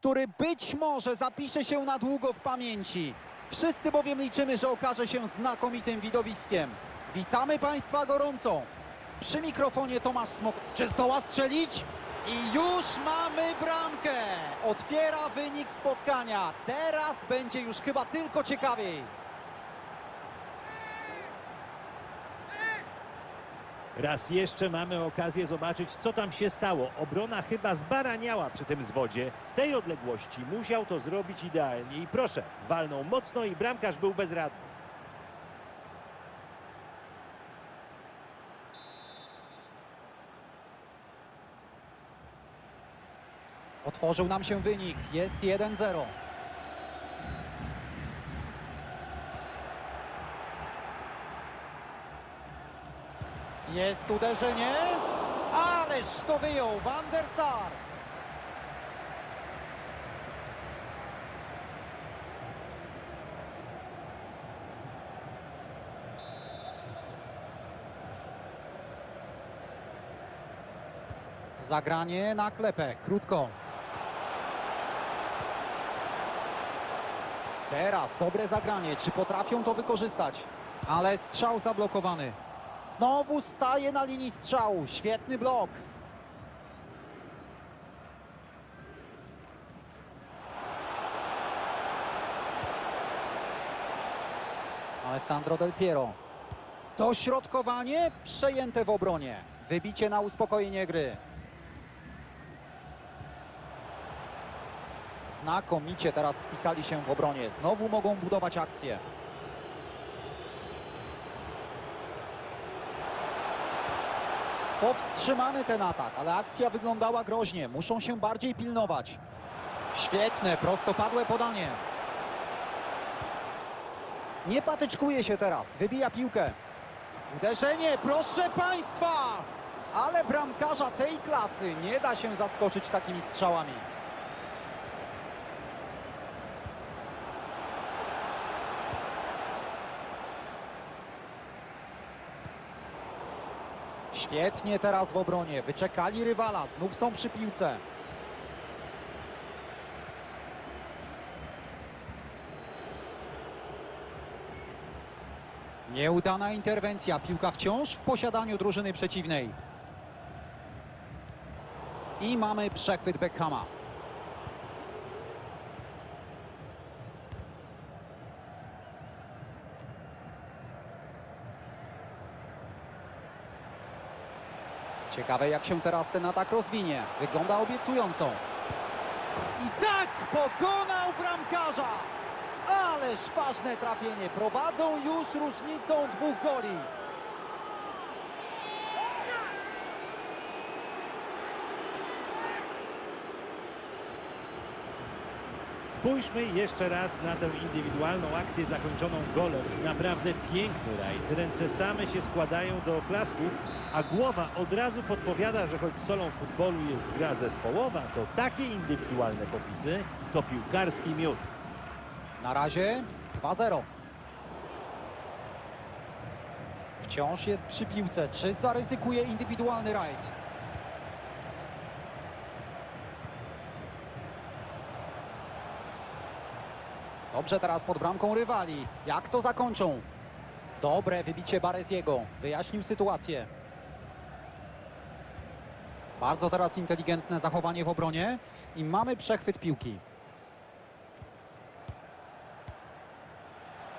który być może zapisze się na długo w pamięci. Wszyscy bowiem liczymy, że okaże się znakomitym widowiskiem. Witamy Państwa gorąco. Przy mikrofonie Tomasz Smok. Czy zdoła strzelić? I już mamy bramkę. Otwiera wynik spotkania. Teraz będzie już chyba tylko ciekawiej. Raz jeszcze mamy okazję zobaczyć, co tam się stało. Obrona chyba zbaraniała przy tym zwodzie. Z tej odległości musiał to zrobić idealnie i proszę, walnął mocno i bramkarz był bezradny. Otworzył nam się wynik. Jest 1-0. Jest uderzenie. Ależ to wyjął Van der Sar. Zagranie na klepę, krótko. Teraz dobre zagranie, czy potrafią to wykorzystać? Ale strzał zablokowany. Znowu staje na linii strzału, świetny blok. Alessandro Del Piero. Dośrodkowanie przejęte w obronie. Wybicie na uspokojenie gry. Znakomicie teraz spisali się w obronie. Znowu mogą budować akcję. Powstrzymany ten atak, ale akcja wyglądała groźnie. Muszą się bardziej pilnować. Świetne, prostopadłe podanie. Nie patyczkuje się teraz, wybija piłkę. Uderzenie, proszę Państwa! Ale bramkarza tej klasy nie da się zaskoczyć takimi strzałami. Świetnie teraz w obronie. Wyczekali rywala. Znów są przy piłce. Nieudana interwencja. Piłka wciąż w posiadaniu drużyny przeciwnej. I mamy przechwyt Beckhama. Ciekawe jak się teraz ten atak rozwinie. Wygląda obiecująco. I tak pokonał bramkarza! Ależ ważne trafienie. Prowadzą już różnicą dwóch goli. Spójrzmy jeszcze raz na tę indywidualną akcję zakończoną golem. Naprawdę piękny rajd. Ręce same się składają do oklasków, a głowa od razu podpowiada, że choć solą futbolu jest gra zespołowa, to takie indywidualne popisy to piłkarski miód. Na razie 2-0. Wciąż jest przy piłce. Czy zaryzykuje indywidualny rajd? Dobrze teraz pod bramką rywali. Jak to zakończą? Dobre wybicie Bareziego. Wyjaśnił sytuację. Bardzo teraz inteligentne zachowanie w obronie i mamy przechwyt piłki.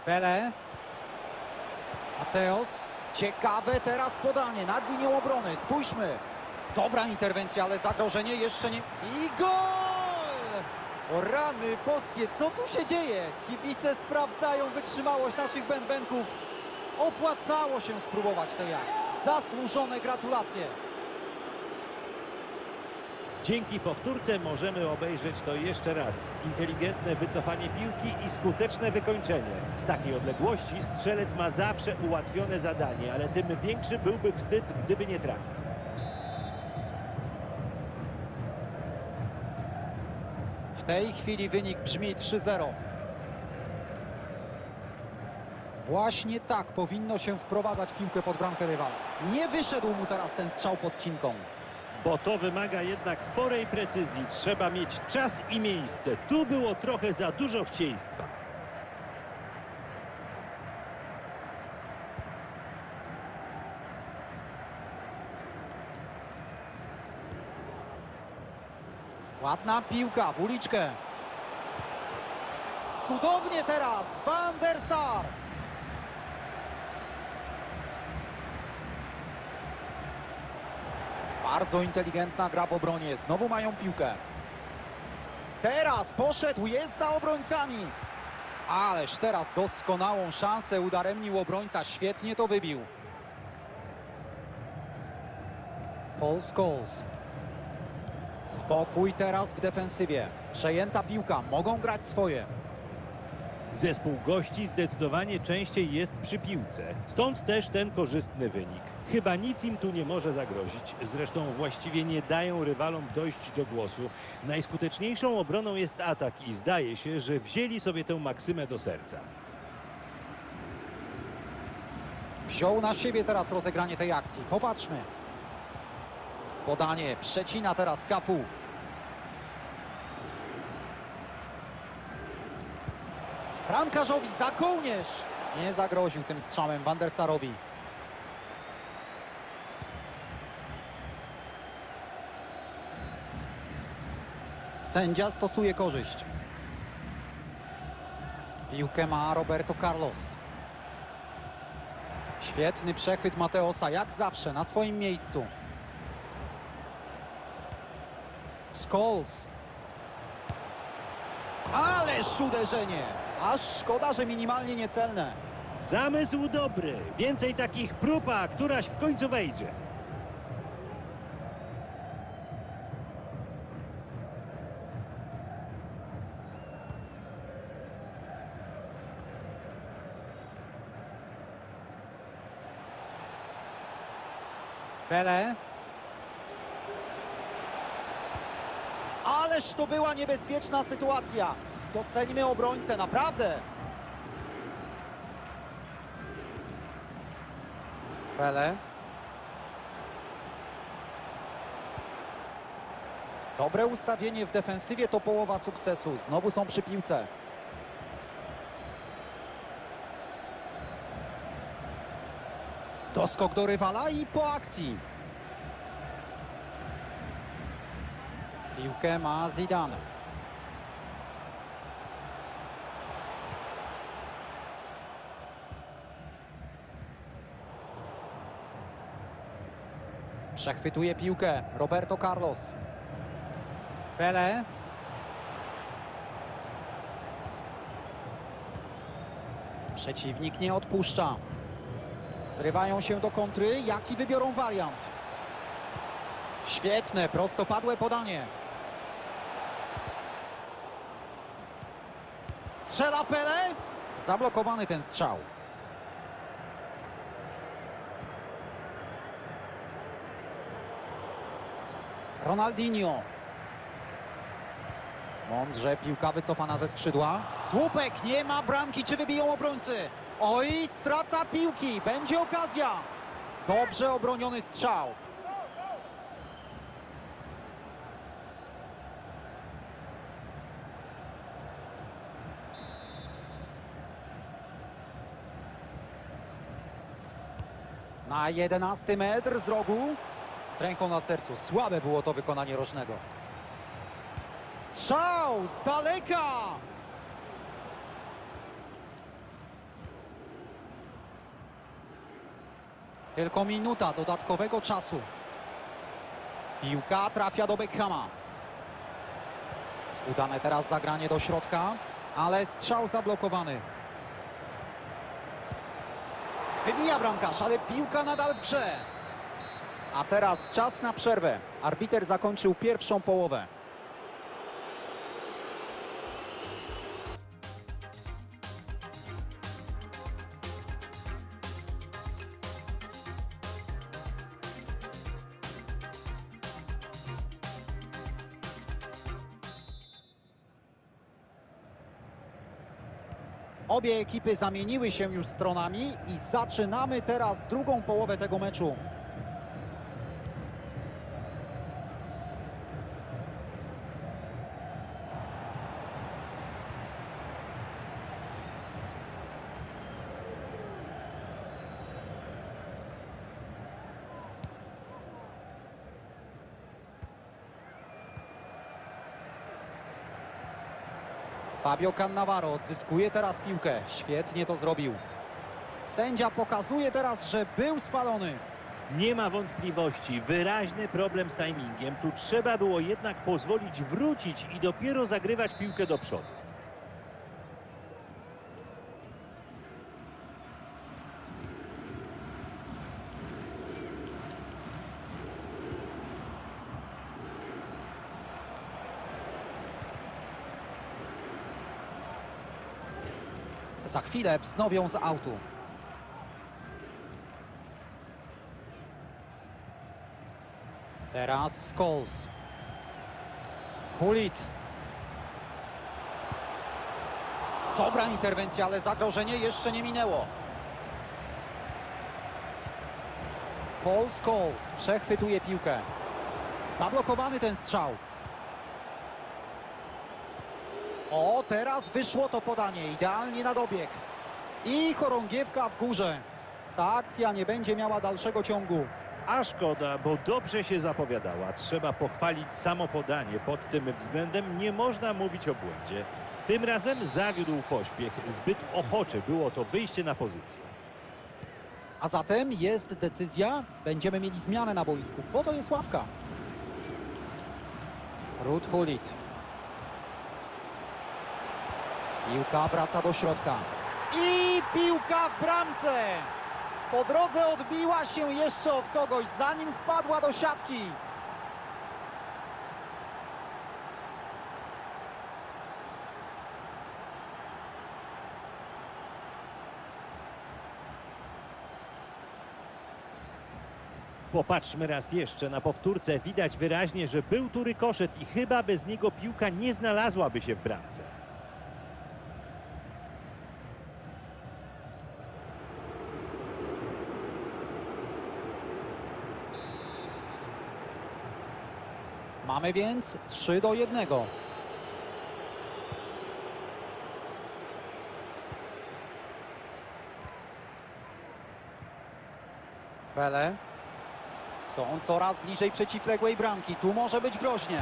Pele. Mateos. Ciekawe teraz podanie nad linią obrony. Spójrzmy. Dobra interwencja, ale zagrożenie jeszcze nie... I gol! O rany boskie, co tu się dzieje? Kibice sprawdzają wytrzymałość naszych bębenków. Opłacało się spróbować tej akcji. Zasłużone gratulacje. Dzięki powtórce możemy obejrzeć to jeszcze raz. Inteligentne wycofanie piłki i skuteczne wykończenie. Z takiej odległości strzelec ma zawsze ułatwione zadanie, ale tym większy byłby wstyd, gdyby nie trafił. Tej chwili wynik brzmi 3-0. Właśnie tak powinno się wprowadzać piłkę pod bramkę rywala. Nie wyszedł mu teraz ten strzał pod cinką. bo to wymaga jednak sporej precyzji. Trzeba mieć czas i miejsce. Tu było trochę za dużo chcieństwa. Ładna piłka w uliczkę. Cudownie teraz Van der Sar. Bardzo inteligentna gra w obronie. Znowu mają piłkę. Teraz poszedł, jest za obrońcami. Ależ teraz doskonałą szansę udaremnił obrońca. Świetnie to wybił. Paul Scholes. Spokój teraz w defensywie. Przejęta piłka, mogą grać swoje. Zespół gości zdecydowanie częściej jest przy piłce. Stąd też ten korzystny wynik. Chyba nic im tu nie może zagrozić. Zresztą właściwie nie dają rywalom dojść do głosu. Najskuteczniejszą obroną jest atak i zdaje się, że wzięli sobie tę maksymę do serca. Wziął na siebie teraz rozegranie tej akcji. Popatrzmy. Podanie, przecina teraz Kafu. Bramkarzowi za kołnierz. Nie zagroził tym strzałem Van der Sarowi. Sędzia stosuje korzyść. Piłkę ma Roberto Carlos. Świetny przechwyt Mateosa, jak zawsze, na swoim miejscu. Scholes. Ależ uderzenie! Aż szkoda, że minimalnie niecelne. Zamysł dobry. Więcej takich prób, a któraś w końcu wejdzie. Pele. Ależ to była niebezpieczna sytuacja. Doceńmy obrońcę, naprawdę. Pele. Dobre ustawienie w defensywie to połowa sukcesu. Znowu są przy piłce. Doskok do rywala i po akcji. Piłkę ma Zidane. Przechwytuje piłkę Roberto Carlos. Pele. Przeciwnik nie odpuszcza. Zrywają się do kontry. Jaki wybiorą wariant? Świetne, prostopadłe podanie. Strzela Pele. Zablokowany ten strzał. Ronaldinho. Mądrze piłka wycofana ze skrzydła. Słupek, nie ma bramki, czy wybiją obrońcy? Oj, strata piłki, będzie okazja. Dobrze obroniony strzał. Na 11 metr z rogu. Z ręką na sercu. Słabe było to wykonanie rożnego. Strzał z daleka! Tylko minuta dodatkowego czasu. Piłka trafia do Beckhama. Udane teraz zagranie do środka, ale strzał zablokowany. Wybija bramkarz, ale piłka nadal w grze. A teraz czas na przerwę. Arbiter zakończył pierwszą połowę. Obie ekipy zamieniły się już stronami i zaczynamy teraz drugą połowę tego meczu. Fabio Cannavaro odzyskuje teraz piłkę. Świetnie to zrobił. Sędzia pokazuje teraz, że był spalony. Nie ma wątpliwości, wyraźny problem z timingiem. Tu trzeba było jednak pozwolić wrócić i dopiero zagrywać piłkę do przodu. Za chwilę wznowią z autu. Teraz Scholes. Hulit. Dobra interwencja, ale zagrożenie jeszcze nie minęło. Paul Scholes przechwytuje piłkę. Zablokowany ten strzał. O, teraz wyszło to podanie, idealnie na dobieg. I chorągiewka w górze. Ta akcja nie będzie miała dalszego ciągu. A szkoda, bo dobrze się zapowiadała. Trzeba pochwalić samo podanie. Pod tym względem nie można mówić o błędzie. Tym razem zawiódł pośpiech. Zbyt ochocze było to wyjście na pozycję. A zatem jest decyzja, będziemy mieli zmianę na boisku. Po to jest ławka. Ruth Hulit. Piłka wraca do środka. I piłka w bramce! Po drodze odbiła się jeszcze od kogoś, zanim wpadła do siatki. Popatrzmy raz jeszcze na powtórce. Widać wyraźnie, że był tu rykoszet i chyba bez niego piłka nie znalazłaby się w bramce. Mamy więc 3 do 1. Pele. Są coraz bliżej przeciwległej bramki. Tu może być groźnie.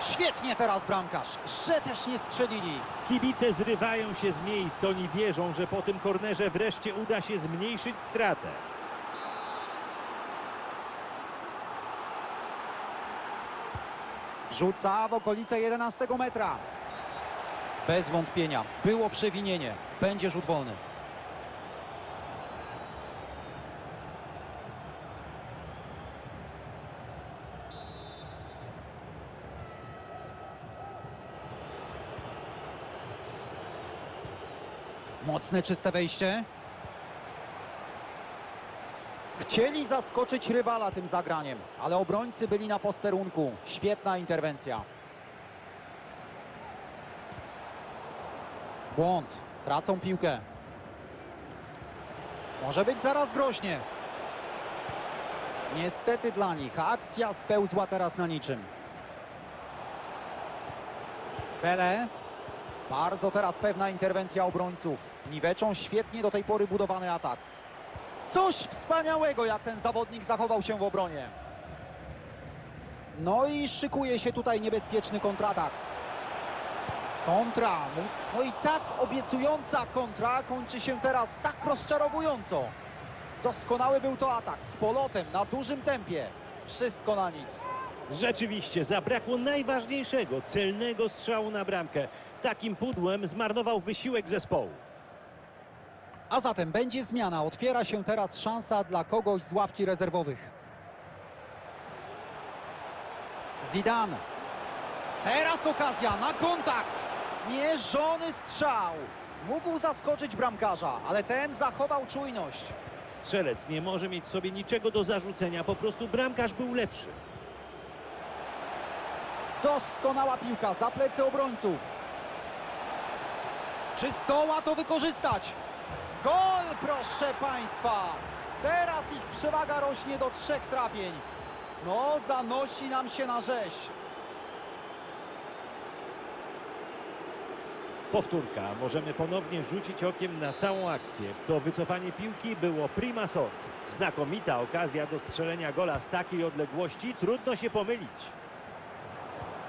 Świetnie teraz bramkarz, że też nie strzelili. Kibice zrywają się z miejsc. Oni wierzą, że po tym kornerze wreszcie uda się zmniejszyć stratę. Wrzuca w okolice 11 metra. Bez wątpienia. Było przewinienie. Będzie rzut wolny. Mocne, czyste wejście. Chcieli zaskoczyć rywala tym zagraniem, ale obrońcy byli na posterunku. Świetna interwencja. Błąd. Tracą piłkę. Może być zaraz groźnie. Niestety dla nich akcja spełzła teraz na niczym. Pele. Bardzo teraz pewna interwencja obrońców. Niweczą świetnie do tej pory budowany atak. Coś wspaniałego, jak ten zawodnik zachował się w obronie. No i szykuje się tutaj niebezpieczny kontratak. Kontra. No i tak obiecująca kontra kończy się teraz tak rozczarowująco. Doskonały był to atak z polotem na dużym tempie. Wszystko na nic. Rzeczywiście zabrakło najważniejszego, celnego strzału na bramkę. Takim pudłem zmarnował wysiłek zespołu. A zatem będzie zmiana. Otwiera się teraz szansa dla kogoś z ławki rezerwowych. Zidane. Teraz okazja na kontakt. Mierzony strzał. Mógł zaskoczyć bramkarza, ale ten zachował czujność. Strzelec nie może mieć sobie niczego do zarzucenia, po prostu bramkarz był lepszy. Doskonała piłka za plecy obrońców. Czy zdoła to wykorzystać? Gol, proszę Państwa! Teraz ich przewaga rośnie do trzech trafień. No, zanosi nam się na rzeź. Powtórka. Możemy ponownie rzucić okiem na całą akcję. To wycofanie piłki było prima sort. Znakomita okazja do strzelenia gola z takiej odległości. Trudno się pomylić.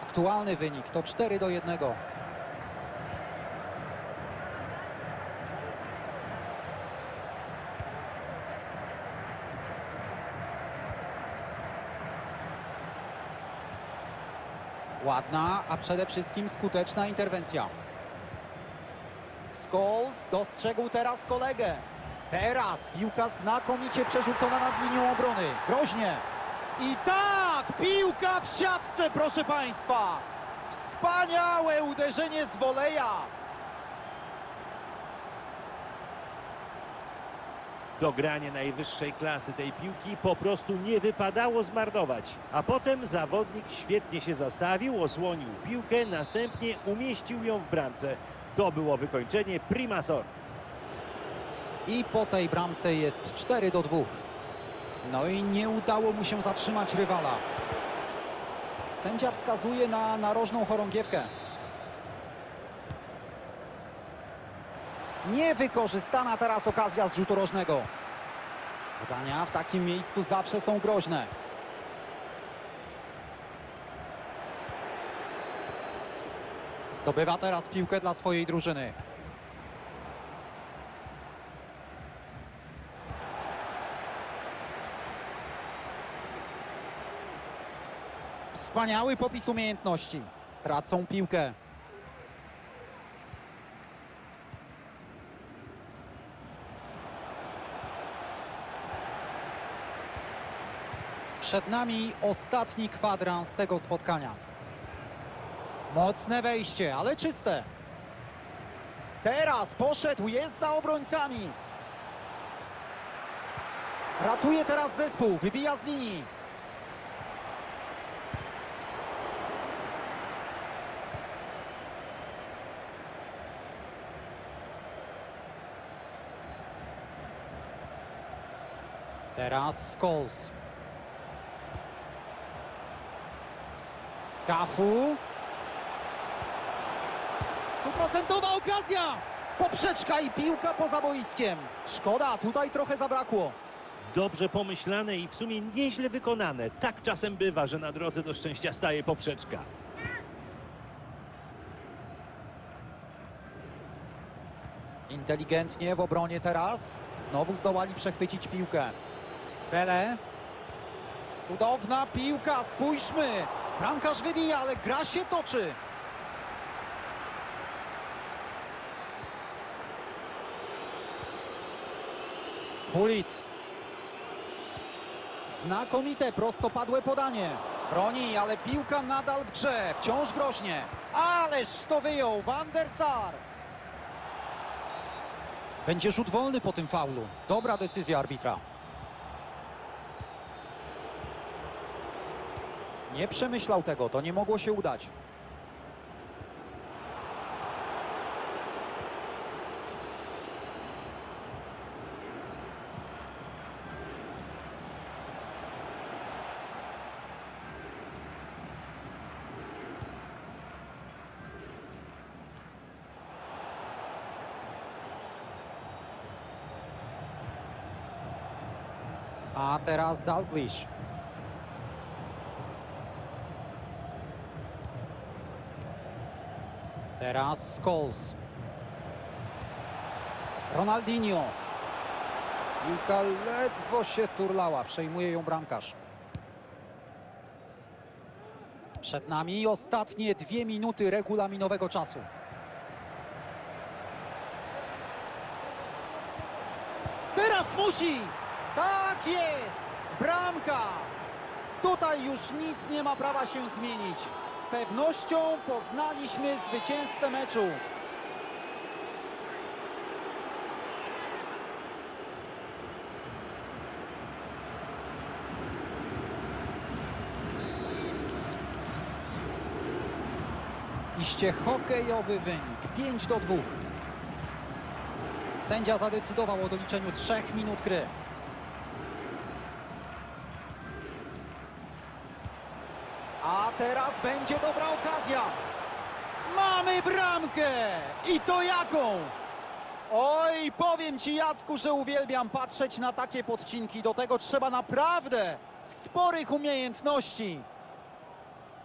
Aktualny wynik to 4 do 1. Ładna, a przede wszystkim skuteczna interwencja. Scholes dostrzegł teraz kolegę. Teraz piłka znakomicie przerzucona nad linią obrony. Groźnie. I tak, piłka w siatce, proszę Państwa. Wspaniałe uderzenie z woleja. Dogranie najwyższej klasy tej piłki po prostu nie wypadało zmarnować. A potem zawodnik świetnie się zastawił, osłonił piłkę, następnie umieścił ją w bramce. To było wykończenie prima sort. I po tej bramce jest 4 do 2. No i nie udało mu się zatrzymać rywala. Sędzia wskazuje na narożną chorągiewkę. Niewykorzystana teraz okazja z rzutu rożnego. Podania w takim miejscu zawsze są groźne. Zdobywa teraz piłkę dla swojej drużyny. Wspaniały popis umiejętności. Tracą piłkę. Przed nami ostatni kwadrans tego spotkania. Mocne wejście, ale czyste. Teraz poszedł, jest za obrońcami. Ratuje teraz zespół, wybija z linii. Teraz Scholes. Kafu. Stuprocentowa okazja! Poprzeczka i piłka poza boiskiem. Szkoda, tutaj trochę zabrakło. Dobrze pomyślane i w sumie nieźle wykonane. Tak czasem bywa, że na drodze do szczęścia staje poprzeczka. Inteligentnie w obronie teraz. Znowu zdołali przechwycić piłkę. Pele. Cudowna piłka, spójrzmy. Bramkarz wybija, ale gra się toczy. Hulit. Znakomite, prostopadłe podanie. Broni, ale piłka nadal w grze. Wciąż groźnie. Ależ to wyjął Van der Sar. Będzie rzut wolny po tym faulu. Dobra decyzja arbitra. Nie przemyślał tego, to nie mogło się udać. A teraz Dalglish. Teraz Scholes. Ronaldinho. Piłka ledwo się turlała. Przejmuje ją bramkarz. Przed nami ostatnie dwie minuty regulaminowego czasu. Teraz musi! Tak jest! Bramka! Tutaj już nic nie ma prawa się zmienić. Pewnością poznaliśmy zwycięzcę meczu. Iście hokejowy wynik 5 do 2. Sędzia zadecydował o doliczeniu 3 minut gry. A teraz będzie dobra okazja. Mamy bramkę! I to jaką? Oj, powiem ci Jacku, że uwielbiam patrzeć na takie podcinki. Do tego trzeba naprawdę sporych umiejętności.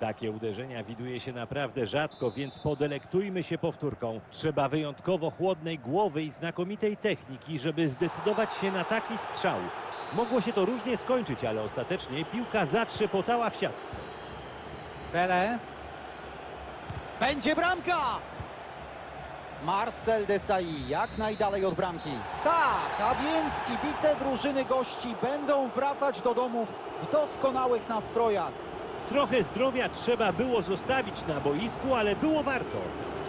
Takie uderzenia widuje się naprawdę rzadko, więc podelektujmy się powtórką. Trzeba wyjątkowo chłodnej głowy i znakomitej techniki, żeby zdecydować się na taki strzał. Mogło się to różnie skończyć, ale ostatecznie piłka zatrzepotała w siatce. Pele. Będzie bramka! Marcel Desailly jak najdalej od bramki. Tak, a więc kibice drużyny gości będą wracać do domów w doskonałych nastrojach. Trochę zdrowia trzeba było zostawić na boisku, ale było warto.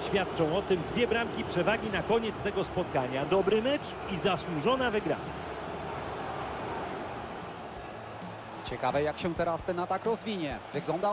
Świadczą o tym dwie bramki przewagi na koniec tego spotkania. Dobry mecz i zasłużona wygrana. Ciekawe jak się teraz ten atak rozwinie. Wygląda...